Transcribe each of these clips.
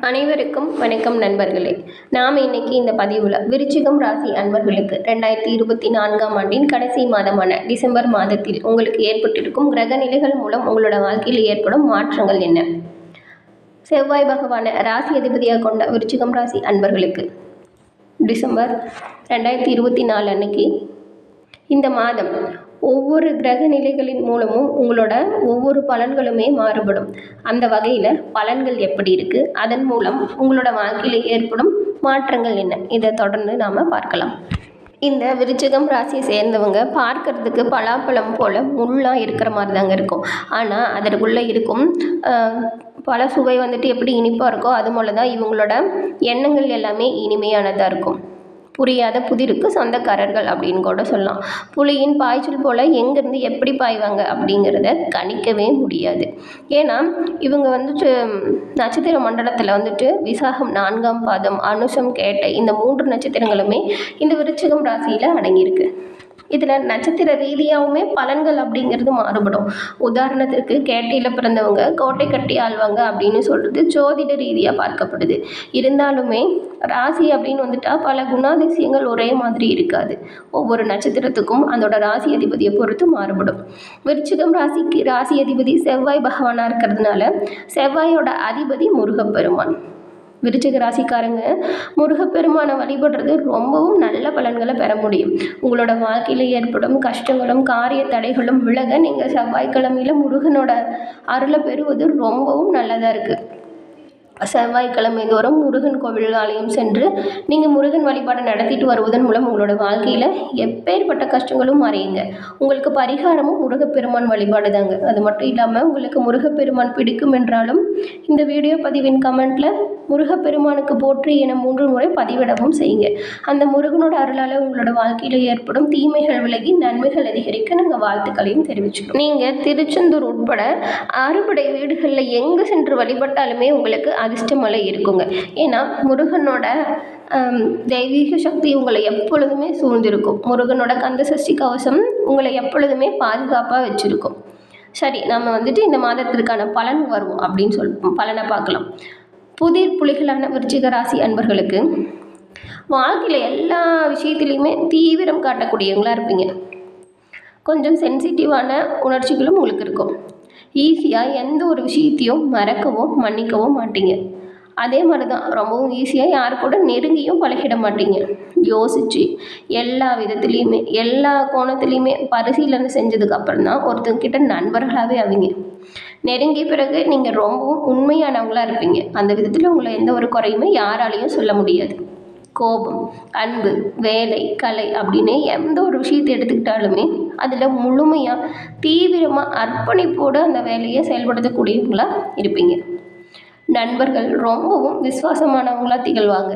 அனைவருக்கும் வணக்கம் நண்பர்களே. நாம் இன்னைக்கு இந்த பதிவில் விருச்சிகம் ராசி அன்பர்களுக்கு ரெண்டாயிரத்தி இருபத்தி நான்காம் ஆண்டின் கடைசி மாதமான டிசம்பர் மாதத்தில் உங்களுக்கு ஏற்பட்டிருக்கும் கிரக நிலைகள் மூலம் உங்களோட வாழ்க்கையில் ஏற்படும் மாற்றங்கள் என்ன? செவ்வாய் பகவானை ராசி அதிபதியாக கொண்ட விருச்சிகம் ராசி அன்பர்களுக்கு டிசம்பர் ரெண்டாயிரத்தி இருபத்தி நாலு அன்னைக்கு இந்த மாதம் ஒவ்வொரு கிரக நிலைகளின் மூலமும் உங்களோட ஒவ்வொரு பலன்களுமே மாறுபடும். அந்த வகையில் பலன்கள் எப்படி இருக்குது அதன் மூலம் உங்களோட வாழ்க்கையில் ஏற்படும் மாற்றங்கள் என்ன? இதை தொடர்ந்து நாம் பார்க்கலாம். இந்த விருச்சிகம் ராசியை சேர்ந்தவங்க பார்க்கறதுக்கு பலாப்பழம் போல் முள்ளாக இருக்கிற மாதிரி தாங்க இருக்கும். ஆனால் அதற்குள்ளே இருக்கும் பல சுவை வந்துட்டு எப்படி இனிப்பாக இருக்கோ அது போல தான் இவங்களோட எண்ணங்கள் எல்லாமே இனிமையானதாக இருக்கும். புரியாத புதிருக்கு சொந்தக்காரர்கள் அப்படின்னு கூட சொல்லலாம். புலியின் பாய்ச்சல் போல் எங்கேருந்து எப்படி பாய்வாங்க அப்படிங்கிறத கணிக்கவே முடியாது. ஏன்னா இவங்க வந்துட்டு நட்சத்திர மண்டலத்தில் வந்துட்டு விசாகம் நான்காம் பாதம் அனுஷம் கேட்டை இந்த மூன்று நட்சத்திரங்களுமே இந்த விருச்சிகம் ராசியில் அடங்கியிருக்கு. இதில் நட்சத்திர ரீதியாகவுமே பலன்கள் அப்படிங்கிறது மாறுபடும். உதாரணத்திற்கு கேட்டையில் பிறந்தவங்க கோட்டை கட்டி ஆள்வாங்க அப்படின்னு சொல்கிறது ஜோதிட ரீதியாக பார்க்கப்படுது. இருந்தாலுமே ராசி அப்படின்னு வந்துட்டால் பல குணாதிசயங்கள் ஒரே மாதிரி இருக்காது. ஒவ்வொரு நட்சத்திரத்துக்கும் அதோட ராசி அதிபதியை பொறுத்து மாறுபடும். விருச்சிகம் ராசிக்கு ராசி அதிபதி செவ்வாய் பகவானாக இருக்கிறதுனால செவ்வாயோட அதிபதி முருகப்பெருமான். விருச்சிக ராசிக்காரங்க முருகப்பெருமானை வழிபடுறது ரொம்பவும் நல்ல பலன்களை பெற முடியும். உங்களோட வாழ்க்கையில் ஏற்படும் கஷ்டங்களும் காரிய தடைகளும் விலக நீங்கள் செவ்வாய்க்கிழமையில் முருகனோட அருளை பெறுவது ரொம்பவும் நல்லதாக இருக்குது செவ்வாய்க்கிழமை தோறும் முருகன் கோவில் ஆலயம் சென்று நீங்கள் முருகன் வழிபாடு நடத்திட்டு வருவதன் மூலம் உங்களோட வாழ்க்கையில் எப்பேற்பட்ட கஷ்டங்களும் மறையுங்க. உங்களுக்கு பரிகாரமும் முருகப்பெருமான் வழிபாடு தாங்க. அது மட்டும் இல்லாமல் உங்களுக்கு முருகப்பெருமான் பிடிக்கும் என்றாலும் இந்த வீடியோ பதிவின் கமெண்ட்டில் முருகப்பெருமானுக்கு போற்றி என மூன்று முறை பதிவிடவும் செய்யுங்க. அந்த முருகனோட அருளால் உங்களோட வாழ்க்கையில் ஏற்படும் தீமைகள் விலகி நன்மைகள் அதிகரிக்க நாங்கள் வாழ்த்துக்களையும் தெரிவிச்சுக்கிறோம். நீங்கள் திருச்செந்தூர் உட்பட அறுபடை வீடுகளில் எங்கே சென்று வழிபட்டாலுமே உங்களுக்கு அதிர்ஷ்டமலை இருக்குங்க. ஏன்னா முருகனோட தெய்வீக சக்தி உங்களை எப்பொழுதுமே சூழ்ந்திருக்கும். முருகனோட கந்த சஷ்டி கவசம் உங்களை எப்பொழுதுமே பாதுகாப்பாக வச்சுருக்கும். சரி நம்ம வந்துட்டு இந்த மாதத்திற்கான பலன் வருவோம் அப்படின்னு சொல் பலனை பார்க்கலாம். புதிர் புலிகளான விருச்சிக ராசி அன்பர்களுக்கு வாழ்க்கையில் எல்லா விஷயத்துலையுமே தீவிரம் காட்டக்கூடியவங்களாக இருப்பீங்க. கொஞ்சம் சென்சிட்டிவான உணர்ச்சிகளும் உங்களுக்கு இருக்கும். ஈஸியாக எந்த ஒரு விஷயத்தையும் மறக்கவோ மன்னிக்கவோ மாட்டீங்க. அதே மாதிரி தான் ரொம்பவும் ஈஸியாக யாரு கூட நெருங்கியும் பழகிட மாட்டீங்க. யோசித்து எல்லா விதத்துலேயுமே எல்லா கோணத்துலேயுமே பரிசீலனை செஞ்சதுக்கப்புறம் தான் ஒருத்தங்கிட்ட நண்பர்களாகவே அவங்க நெருங்கிய பிறகு நீங்கள் ரொம்பவும் உண்மையானவங்களாக இருப்பீங்க. அந்த விதத்தில் உங்களை எந்த ஒரு குறையுமே யாராலையும் சொல்ல முடியாது. கோபம் அன்பு வேலை கலை அப்படின்னு எந்த ஒரு விஷயத்தை எடுத்துக்கிட்டாலுமே அதில் முழுமையாக தீவிரமாக அர்ப்பணிப்போடு அந்த வேலையை செயல்படுத்தக்கூடியவங்களாக இருப்பீங்க. நண்பர்கள் ரொம்பவும் விசுவாசமானவங்களாக திகழ்வாங்க.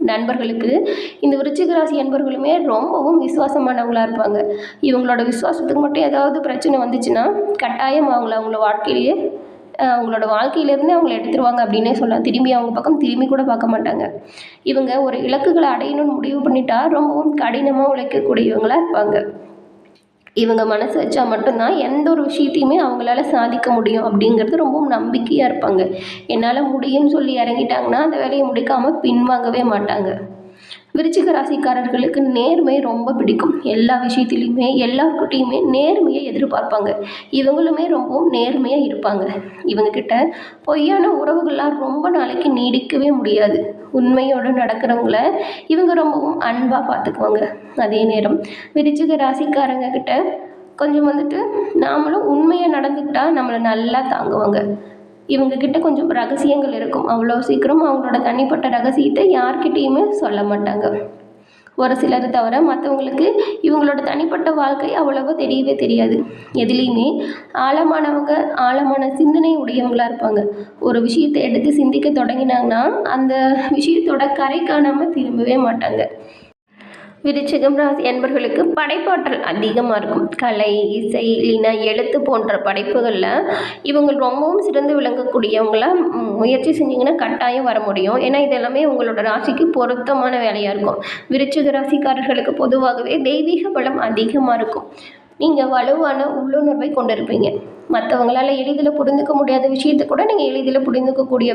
நண்பர்களுக்கு இந்த விருச்சிக ராசி நண்பர்களுமே ரொம்பவும் விசுவாசமானவங்களாக இருப்பாங்க. இவங்களோட விசுவாசத்துக்கு மட்டும் ஏதாவது பிரச்சனை வந்துச்சுன்னா கட்டாயம் அவங்கள அவங்கள வாழ்க்கையிலேயே அவங்களோட வாழ்க்கையிலேருந்து அவங்கள எடுத்துருவாங்க அப்படின்னே சொல்லலாம். திரும்பி அவங்க பக்கம் திரும்பி கூட பார்க்க மாட்டாங்க. இவங்க ஒரு இலக்குகளை அடையணும்னு முடிவு பண்ணிட்டா ரொம்பவும் கடினமாக உழைக்கக்கூடியவங்களாக இருப்பாங்க. இவங்க மனசு வச்சா மட்டும்தான் எந்த ஒரு விஷயத்தையுமே அவங்களால சாதிக்க முடியும் அப்படிங்கிறது ரொம்பவும் நம்பிக்கையாக இருப்பாங்க. என்னால் முடியும்னு சொல்லி இறங்கிட்டாங்கன்னா அந்த வேலையை முடிக்காமல் பின்வாங்கவே மாட்டாங்க. விருச்சிக ராசிக்காரர்களுக்கு நேர்மை ரொம்ப பிடிக்கும். எல்லா விஷயத்துலையுமே எல்லாருக்கிட்டையுமே நேர்மையை எதிர்பார்ப்பாங்க. இவங்களுமே ரொம்பவும் நேர்மையாக இருப்பாங்க. இவங்கக்கிட்ட பொய்யான உறவுகள்லாம் ரொம்ப நாளைக்கு நீடிக்கவே முடியாது. உண்மையோடு நடக்கிறவங்கள இவங்க ரொம்பவும் அன்பாக பார்த்துக்குவாங்க. அதே நேரம் விருச்சிக ராசிக்காரங்க கிட்ட கொஞ்சம் வந்துட்டு நாமளும் உண்மையாக நடந்துக்கிட்டா நம்மளை நல்லா தாங்குவாங்க. இவங்க கிட்ட கொஞ்சம் ரகசியங்கள் இருக்கும். அவ்வளோ சீக்கிரம் அவங்களோட தனிப்பட்ட ரகசியத்தை யார்கிட்டேயுமே சொல்ல மாட்டாங்க. ஒரு சிலர் தவிர மற்றவங்களுக்கு இவங்களோட தனிப்பட்ட வாழ்க்கை அவ்வளவோ தெரியவே தெரியாது. எதுலேயுமே ஆழமானவங்க ஆழமான சிந்தனை உடையவங்களா இருப்பாங்க. ஒரு விஷயத்தை எடுத்து சிந்திக்க தொடங்கினாங்கன்னா அந்த விஷயத்தோட கரை காணாமல் திரும்பவே மாட்டாங்க. விருச்சிகம் ராசி என்பர்களுக்கு படைப்பாற்றல் அதிகமாக இருக்கும். கலை இசை இல்லைன்னா எழுத்து போன்ற படைப்புகளில் இவங்க ரொம்பவும் சிறந்து விளங்கக்கூடியவங்களை முயற்சி செஞ்சிங்கன்னா கட்டாயம் வர முடியும். ஏன்னா இதெல்லாமே உங்களோட ராசிக்கு பொருத்தமான வேலையாக இருக்கும். விருச்சிக ராசிக்காரர்களுக்கு பொதுவாகவே தெய்வீக பலம் அதிகமாக இருக்கும். நீங்கள் வலுவான உள்ளுணர்வை கொண்டிருப்பீங்க. மற்றவங்களால எளிதில் புரிந்துக்க முடியாத விஷயத்தை கூட நீங்கள் எளிதில் புரிந்துக்கக்கூடிய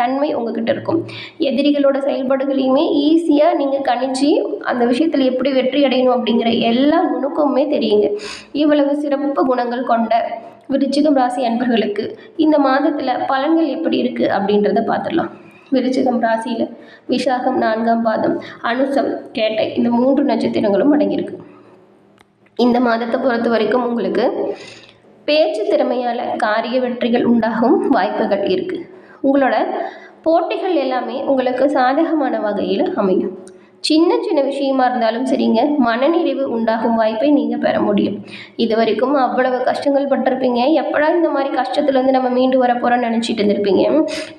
தன்மை உங்ககிட்ட இருக்கும். எதிரிகளோட செயல்பாடுகளையுமே ஈஸியாக நீங்கள் கணிச்சு அந்த விஷயத்தில் எப்படி வெற்றி அடையணும் அப்படிங்கிற எல்லா நுணுக்கமுமே தெரியுங்க. இவ்வளவு சிறப்பு குணங்கள் கொண்ட விருச்சிகம் ராசி அன்பர்களுக்கு இந்த மாதத்தில் பலன்கள் எப்படி இருக்குது அப்படின்றத பார்த்துடலாம் விருச்சிகம் ராசியில் விசாகம் நான்காம் பாதம் அனுசம் கேட்டை இந்த மூன்று நட்சத்திரங்களும் அடங்கியிருக்கு. இந்த மாதத்தை பொறுத்த வரைக்கும் உங்களுக்கு பேச்சு திறமையால் காரிய வெற்றிகள் உண்டாகும் வாய்ப்புகள் இருக்குது உங்களோட போட்டிகள் எல்லாமே உங்களுக்கு சாதகமான வகையில் அமையும். சின்ன சின்ன விஷயமா இருந்தாலும் சரிங்க மனநிறைவு உண்டாகும் வாய்ப்பை நீங்கள் பெற முடியும். இது வரைக்கும் அவ்வளவு கஷ்டங்கள் பட்டிருப்பீங்க. எப்படா இந்த மாதிரி கஷ்டத்துலேருந்து நம்ம மீண்டு வர போகிறோம்னு நினச்சிட்டு இருந்திருப்பீங்க.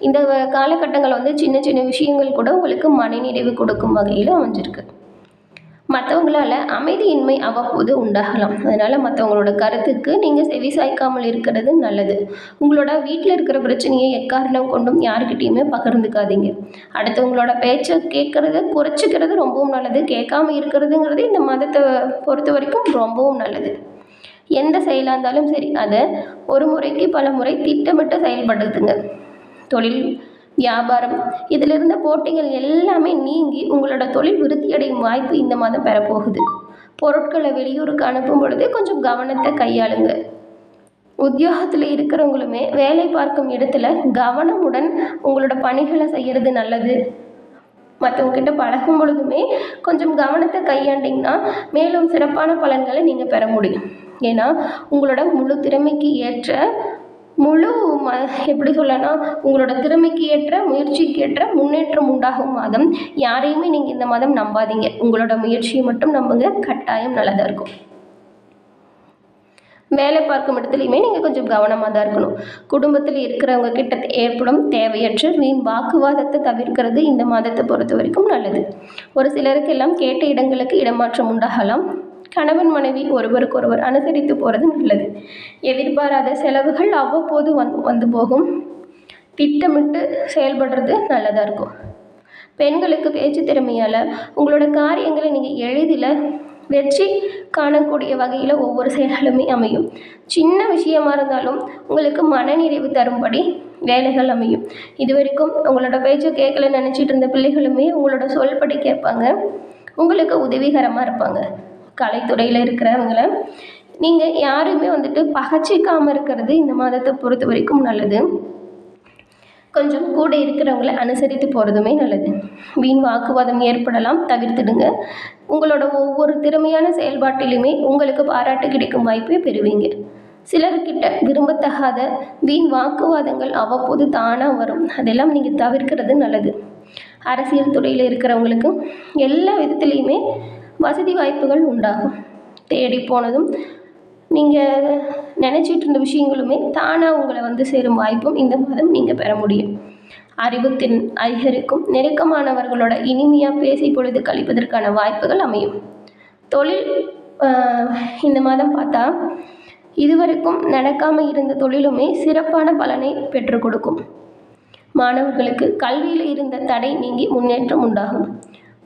இந்த காலகட்டங்கள் வந்து சின்ன சின்ன விஷயங்கள் கூட உங்களுக்கு மனநிறைவு கொடுக்கும் வகையில் அமைஞ்சிருக்கு. மற்றவங்களால அமைதியின்மை அவ்வப்போது உண்டாகலாம். அதனால் மற்றவங்களோட கருத்துக்கு நீங்கள் செவி சாய்க்காமல் இருக்கிறது நல்லது. உங்களோட வீட்டில் இருக்கிற பிரச்சனையை எக்காரணம் கொண்டும் யாருக்கிட்டேயுமே பகிர்ந்துக்காதீங்க. அடுத்தவங்களோட பேச்சை கேட்குறத குறைச்சிக்கிறது ரொம்பவும் நல்லது. கேட்காம இருக்கிறதுங்கிறது இந்த மதத்தை பொறுத்த வரைக்கும் ரொம்பவும் நல்லது. எந்த செயலாக இருந்தாலும் சரி அதை ஒரு முறைக்கு பல முறை திட்டமிட்டு செயல்படுத்துங்க. தொழில் வியாபாரம். இதில் இருந்த போட்டிகள் எல்லாமே நீங்கி உங்களோட தொழில் விருத்தியடையும் வாய்ப்பு இந்த மாதம் பெறப்போகுது. பொருட்களை வெளியூருக்கு அனுப்பும் பொழுது கொஞ்சம் கவனத்தை கையாளுங்க. உத்தியோகத்தில் இருக்கிறவங்களுமே வேலை பார்க்கும் இடத்துல கவனமுடன் உங்களோட பணிகளை செய்கிறது நல்லது. மற்றவங்க கிட்ட பழகும் பொழுதுமே கொஞ்சம் கவனத்தை கையாண்டிங்கன்னா மேலும் சிறப்பான பலன்களை நீங்கள் பெற முடியும். ஏன்னா உங்களோட முழு திறமைக்கு ஏற்ற முழு ம எப்படி சொல்லனா உங்களோட திறமைக்கு ஏற்ற முயற்சிக்கு ஏற்ற முன்னேற்றம் உண்டாகும் மாதம். யாரையுமே நீங்கள் இந்த மாதம் நம்பாதீங்க. உங்களோட முயற்சியை மட்டும் நம்புங்க. கட்டாயம் நல்லதாக இருக்கும். வேலை பார்க்கும் இடத்துலையுமே நீங்கள் கொஞ்சம் கவனமாக தான் இருக்கணும். குடும்பத்தில் இருக்கிறவங்க கிட்ட ஏற்படும் தேவையற்ற வீண் வாக்குவாதத்தை தவிர்க்கிறது இந்த மாதத்தை பொறுத்த வரைக்கும் நல்லது. ஒரு சிலருக்கு எல்லாம் கேட்ட இடங்களுக்கு இடமாற்றம் உண்டாகலாம். கணவன் மனைவி ஒருவருக்கொருவர் அனுசரித்து போகிறது நல்லது. எதிர்பாராத செலவுகள் அவ்வப்போது வந் வந்து போகும். திட்டமிட்டு செயல்படுறது நல்லதாக இருக்கும். பெண்களுக்கு பேச்சு திறமையால் உங்களோட காரியங்களை நீங்கள் எளிதில் வெற்றி காணக்கூடிய வகையில் ஒவ்வொரு செயல்களுமே அமையும். சின்ன விஷயமா இருந்தாலும் உங்களுக்கு மனநிறைவு தரும்படி வேலைகள் அமையும். இது வரைக்கும் உங்களோட பேச்சை கேட்கல நினச்சிட்டு இருந்த பிள்ளைகளுமே உங்களோட சொல்படி கேட்பாங்க. உங்களுக்கு உதவிகரமாக இருப்பாங்க. கலைத்துறையில் இருக்கிறவங்கள நீங்கள் யாருமே வந்துட்டு பகச்சிக்காமல் இருக்கிறது இந்த மாதத்தை பொறுத்த வரைக்கும் நல்லது. கொஞ்சம் கூட இருக்கிறவங்கள அனுசரித்து போகிறதுமே நல்லது. வீண் வாக்குவாதம் ஏற்படலாம் தவிர்த்துடுங்க. உங்களோட ஒவ்வொரு திறமையான செயல்பாட்டிலுமே உங்களுக்கு பாராட்டு கிடைக்கும் வாய்ப்பை பெறுவீங்க. சிலர்கிட்ட விரும்பத்தகாத வீண் வாக்குவாதங்கள் அவ்வப்போது தானாக வரும். அதெல்லாம் நீங்கள் தவிர்க்கிறது நல்லது. அரசியல் துறையில் இருக்கிறவங்களுக்கு எல்லா விதத்துலேயுமே வசதி வாய்ப்புகள் உண்டாகும். தேடி போனதும் நீங்கள் நினச்சிட்டு இருந்த விஷயங்களுமே தானாக உங்களை வந்து சேரும் வாய்ப்பும் இந்த மாதம் நீங்கள் பெற முடியும். அறிவுத்தின் அதிகரிக்கும். நெருக்கமானவர்களோட இனிமையாக பேசி பொழுது கழிப்பதற்கான வாய்ப்புகள் அமையும். தொழில் இந்த மாதம் பார்த்தா இதுவரைக்கும் நடக்காமல் இருந்த தொழிலுமே சிறப்பான பலனை பெற்றுக் கொடுக்கும். மாணவர்களுக்கு கல்வியில் இருந்த தடை நீங்கி முன்னேற்றம் உண்டாகும்.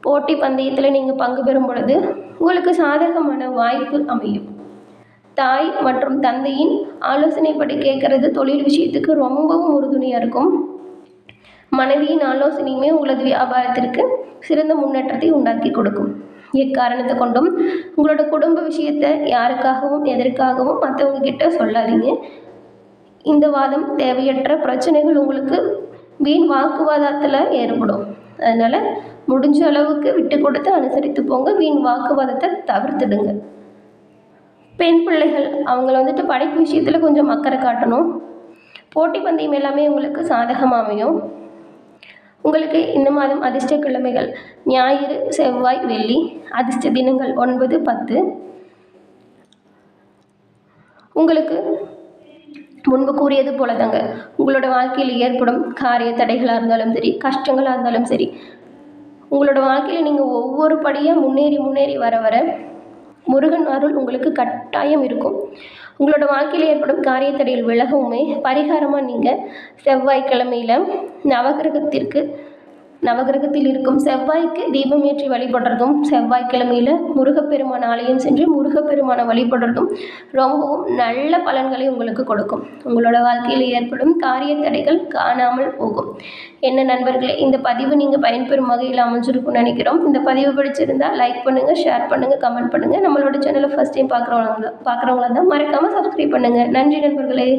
போட்டி பந்தயத்தில் நீங்கள் பங்கு பெறும் பொழுது உங்களுக்கு சாதகமான வாய்ப்பு அமையும். தாய் மற்றும் தந்தையின் ஆலோசனைப்படி கேட்கறது தொழில் விஷயத்துக்கு ரொம்பவும் உறுதுணையாக இருக்கும். மனைவியின் ஆலோசனையுமே உங்களது வியாபாரத்திற்கு சிறந்த முன்னேற்றத்தை உண்டாக்கி கொடுக்கும். எக்காரணத்தை கொண்டும் உங்களோட குடும்ப விஷயத்தை யாருக்காகவும் எதற்காகவும் மற்றவங்க கிட்ட சொல்லாதீங்க. இந்த வாதம் தேவையற்ற பிரச்சனைகள் உங்களுக்கு வீண் வாக்குவாதத்தில் ஏற்படும். அதனால் முடிஞ்ச அளவுக்கு விட்டு கொடுத்து அனுசரித்து போங்க. வீண் வாக்குவாதத்தை தவிர்த்துடுங்க. பெண் பிள்ளைகள் அவங்கள வந்துட்டு படிப்பு விஷயத்தில் கொஞ்சம் அக்கறை காட்டணும். போட்டி பந்தயம் எல்லாமே உங்களுக்கு சாதகமாக அமையும். உங்களுக்கு இந்த மாதம் அதிர்ஷ்ட கிழமைகள். ஞாயிறு செவ்வாய் வெள்ளி அதிர்ஷ்ட தினங்கள் ஒன்பது பத்து. உங்களுக்கு முன்பு கூறியது போல தாங்க உங்களோட வாழ்க்கையில் ஏற்படும் காரிய தடைகளாக இருந்தாலும் சரி கஷ்டங்களாக இருந்தாலும் சரி உங்களோட வாழ்க்கையில் நீங்கள் ஒவ்வொரு படியாக முன்னேறி முன்னேறி வர வர முருகன் அருள் உங்களுக்கு கட்டாயம் இருக்கும். உங்களோட வாழ்க்கையில் ஏற்படும் காரியத்தடையில் விலகவுமே பரிகாரமாக நீங்கள் செவ்வாய்க்கிழமையில் நவகிரகத்திற்கு நவகிரகத்தில் இருக்கும் செவ்வாய்க்கு தீபம் ஏற்றி வழிபடுறதும் செவ்வாய்க்கிழமையில் முருகப்பெருமான் ஆலயம் சென்று முருகப்பெருமானை வழிபடுறதும் ரொம்பவும் நல்ல பலன்களை உங்களுக்கு கொடுக்கும். உங்களோட வாழ்க்கையில் ஏற்படும் காரிய தடைகள் காணாமல் போகும். என்ன நண்பர்களே இந்த பதிவு நீங்கள் பயன்பெறும் வகையில் அமைஞ்சிருக்கும்னு நினைக்கிறோம். இந்த பதிவு பிடிச்சிருந்தால் லைக் பண்ணுங்கள் ஷேர் பண்ணுங்கள் கமெண்ட் பண்ணுங்கள் நம்மளோட சேனலை ஃபஸ்ட் டைம் பார்க்குறவங்க பார்க்குறவங்களா இருந்தால் மறக்காமல் சப்ஸ்கிரைப் பண்ணுங்கள் நன்றி நண்பர்களே.